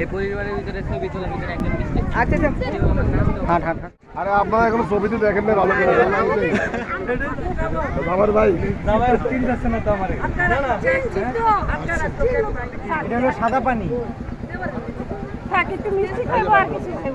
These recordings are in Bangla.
এই পরিবারের ভিতরে ছবি তোলার ভিতরে একজন মিষ্টি আচ্ছা আচ্ছা তো আরে আপনারা এখন ছবিতে দেখেন না ভালো করে। আমার ভাই। এটা সাদা পানি। থাক একটু মিষ্টি খাব আর কিছু খাব।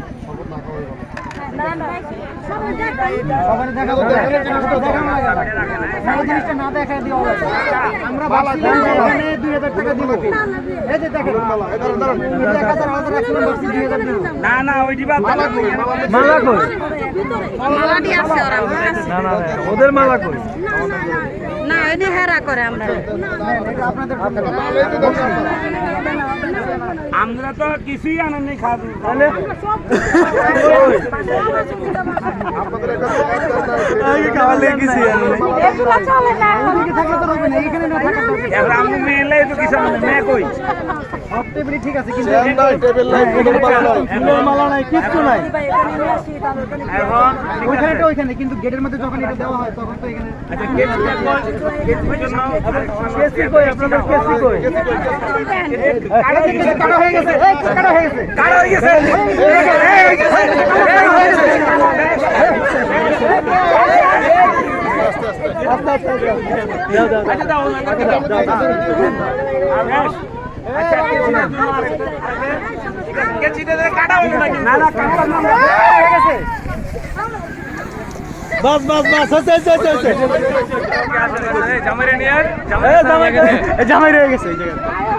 না না এই জিনিসটা না না না ওইটি মালা কই? মালাটি আছে ওরা না না ওদের মালা কই? না এনে হেরা করে আমরা। আমরা তো কিছুই আনন্দ খাব তাহলে? না ঠিক আছে কিন্তু মালা নাই। কিচ্ছু নাই। ওইখানে ওইখানে কিন্তু গেটের মধ্যে যখন এটা দেওয়া হয় তখন তো এখানে আচ্ছা কাটা হয়ে গেছে কাটা হয়ে গেছে। কাটা হয়ে গেছে কার হয়ে গেছে আস্তে আস্তে আস্তে। দাও দাও দাও আচ্ছা দাও দাও দাও আচ্ছা কেচিতে কাটা হলো নাকি না না কাটা না হয়ে গেছে বাস বাস বাস হচ্ছে হচ্ছে হচ্ছে হচ্ছে। নিয়ে জামাই এই জামাই রয়ে গেছে এই জায়গায়।